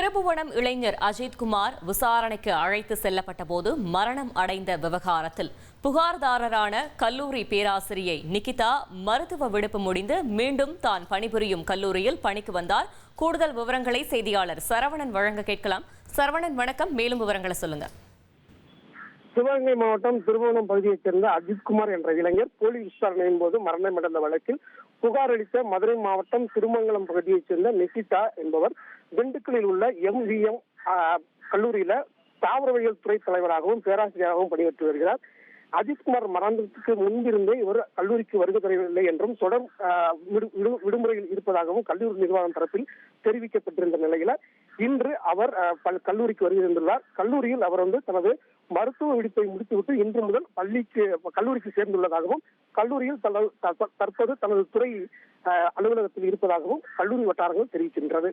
திருபுவனம் இளைஞர் அஜித்குமார் விசாரணைக்கு அழைத்து செல்லப்பட்ட போது மரணம் அடைந்த விவகாரத்தில் புகார்தாரரான கல்லூரி பேராசிரியை நிகிதா மருத்துவ விடுப்பு முடிந்து மீண்டும் தான் பணிபுரியும் கல்லூரியில் பணிக்கு வந்தார். கூடுதல் விவரங்களை செய்தியாளர் சரவணன் வழங்க கேட்கலாம். சரவணன் வணக்கம். மேலும் விவரங்களை சொல்லுங்க. சிவகங்கை மாவட்டம் திருவோணம் பகுதியைச் சேர்ந்த அஜித்குமார் என்ற இளைஞர் போலீஸ் விசாரணையின் போது மரணமடைந்த வழக்கில் புகார் அளித்த மதுரை மாவட்டம் திருமங்கலம் பகுதியைச் சேர்ந்த நிகிதா என்பவர் திண்டுக்கல்லில் உள்ள எம்ஜிஎம் கல்லூரியில தாவரவியல் துறை தலைவராகவும் பேராசிரியராகவும் பணியாற்றி வருகிறார். அஜித்குமார் மரணத்துக்கு முன்பிருந்தே இவர் கல்லூரிக்கு வருகை தரவில்லை என்றும் தொடர் விடு- விடு- விடுமுறையில் இருப்பதாகவும் கல்லூரி நிர்வாகம் தரப்பில் தெரிவிக்கப்பட்டிருந்த நிலையில இன்று அவர் பல்- கல்லூரிக்கு வருகை கல்லூரியில் அவர் வந்து தனது மருத்துவ விடுப்பை முடித்துவிட்டு இன்று முதல் பள்ளிக்கு கல்லூரிக்கு சேர்ந்துள்ளதாகவும் கல்லூரியில் தற்போது தனது துறை அலுவலகத்தில் இருப்பதாகவும் கல்லூரி வட்டாரங்கள் தெரிவிக்கின்றது.